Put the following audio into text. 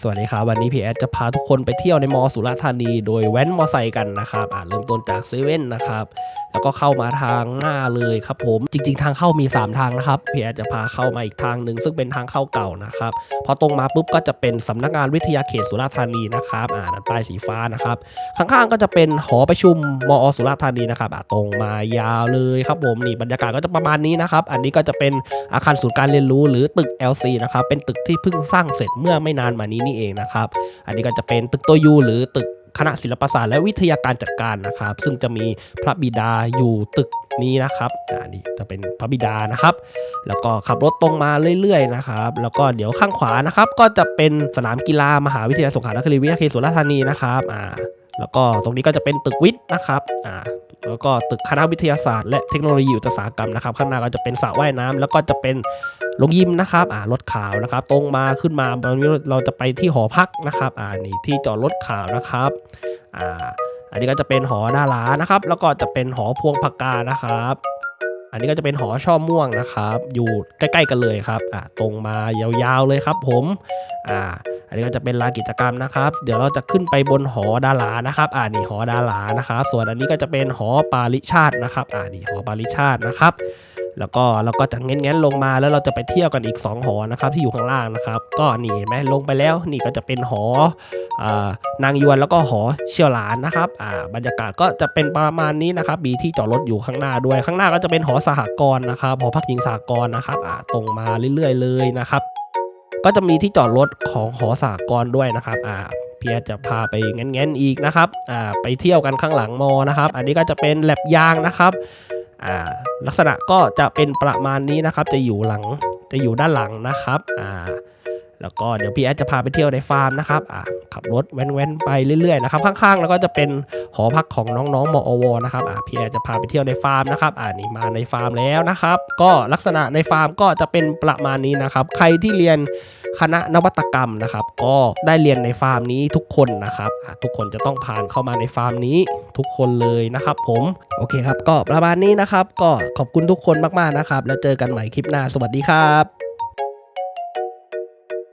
สวัสดีครับ วันนี้พี่แอดจะพาทุกคนไปเที่ยวในมอสุราษฎร์ธานี โดยแว้นมอไซค์กันนะครับอ่าเริ่มต้นจากเซเว่นนะครับ แล้วก็เข้ามาทางหน้าเลยครับผม จริง ๆ ทางเข้ามี 3 ทางนะครับ พี่แอดจะพาเข้ามาอีกทางหนึ่งซึ่งเป็นทางเข้าเก่านะครับ พอตรงมาปุ๊บก็จะเป็นสำนักงานวิทยาเขตสุราษฎร์ธานีนะครับ อ่านั่นป้ายสีฟ้านะครับ ข้างๆก็จะเป็นหอประชุมมอสุราษฎร์ธานีนะครับ อะตรงมายาวเลยครับผมนี่บรรยากาศก็จะประมาณนี้นะครับ อันนี้ก็จะเป็นอาคารศูนย์การเรียนรู้หรือตึก LC นะครับ เป็นตึกที่เพิ่งสร้างเสร็จเมื่อไม่นานมานี้นี่เองนะครับ อันนี้ก็จะเป็นตึกตัวยูหรือตึกคณะศิลปศาสตร์และวิทยาการจัดการนะครับ ซึ่งจะมีพระบิดาอยู่ตึกนี้นะครับอ่านี่จะเป็นพระบิดานะครับ แล้วก็ขับรถตรงมาเรื่อยๆนะครับ แล้วก็เดี๋ยวข้างขวานะครับ ก็จะเป็นสนามกีฬามหาวิทยาลัยสงขลานครินทร์วิทยาเขตสุราษฎร์ธานีนะครับอ่าแล้วก็ตรงนี้ก็จะเป็นตึกวิทย์นะครับอ่าแล้วก็ตึกคณะวิทยาศาสตร์ และเทคโนโลยีอุตสาหกรรมนะครับ ข้างหน้าก็จะเป็นสระว่ายน้ำแล้วก็จะเป็น โรงยิมนะครับอ่ารถขาวนะครับ ตรงมาขึ้นมาตอนนี้เราจะไปที่หอพักนะครับอ่านี่ที่จอดรถขาวนะครับอ่าอันนี้ก็จะเป็นหอดารานะครับ แล้วก็จะเป็นหอพวงพกานะครับอันนี้ก็จะเป็นหอช่อม่วงนะครับ อยู่ใกล้ๆกันเลยครับอ่าตรงมายาวๆเลยครับผมอ่าอันนี้ก็จะเป็นลานกิจกรรมนะครับ เดี๋ยวเราจะขึ้นไปบนหอดารานะครับอ่านี่หอดารานะครับ ส่วนอันนี้ก็จะเป็นหอปาริชาตินะครับอ่านี่หอปาริชาตินะครับ แล้วก็เราก็จะเง้นๆลงมาแล้วเราจะไปเที่ยวกันอีก 2 หอนะครับที่อยู่ข้างล่างนะครับ ก็นี่เห็นไหมลงไปแล้วนี่ก็จะเป็นหออนางยวนแล้วก็หอเชี่ยวหลานนะครับบรรยากาศก็จะเป็นประมาณนี้นะครับมีที่จอดรถอยู่ข้างหน้าด้วย ข้างหน้าก็จะเป็นหอสหกรณ์นะครับหอพักหญิงสหกรณ์นะครับตรงมาเรื่อยๆ เลยนะครับ ก็จะมีที่จอดรถของหอสหกรณ์ด้วยนะครับเพียจะพาไปแง้นๆอีกนะครับไปเที่ยวกันข้างหลังมอนะครับ อันนี้ก็จะเป็นแลบยางนะครับ อ่าลักษณะก็จะเป็นประมาณนี้นะครับ จะอยู่หลังจะอยู่ด้านหลังนะครับอ่าแล้วก็เดี๋ยวพี่แอดจะพาไปเที่ยวในฟาร์มนะครับอ่าขับรถแว้นๆไปเรื่อยๆนะครับข้างๆ แล้วก็จะเป็นหอพักของน้องๆมอวนะครับอ่าพี่แอดจะพาไปเที่ยวในฟาร์มนะครับอ่านี่มาในฟาร์มแล้วนะครับ ก็ลักษณะในฟาร์มก็จะเป็นประมาณนี้นะครับ ใครที่เรียนคณะนวัตกรรมนะครับ ก็ได้เรียนในฟาร์มนี้ทุกคนนะครับทุกคนจะต้องผ่านเข้ามาในฟาร์มนี้ ทุกคนเลยนะครับผมโอเคครับก็ประมาณนี้นะครับ ก็ขอบคุณทุกคนมากๆนะครับ แล้วเจอกันใหม่คลิปหน้าสวัสดีครับ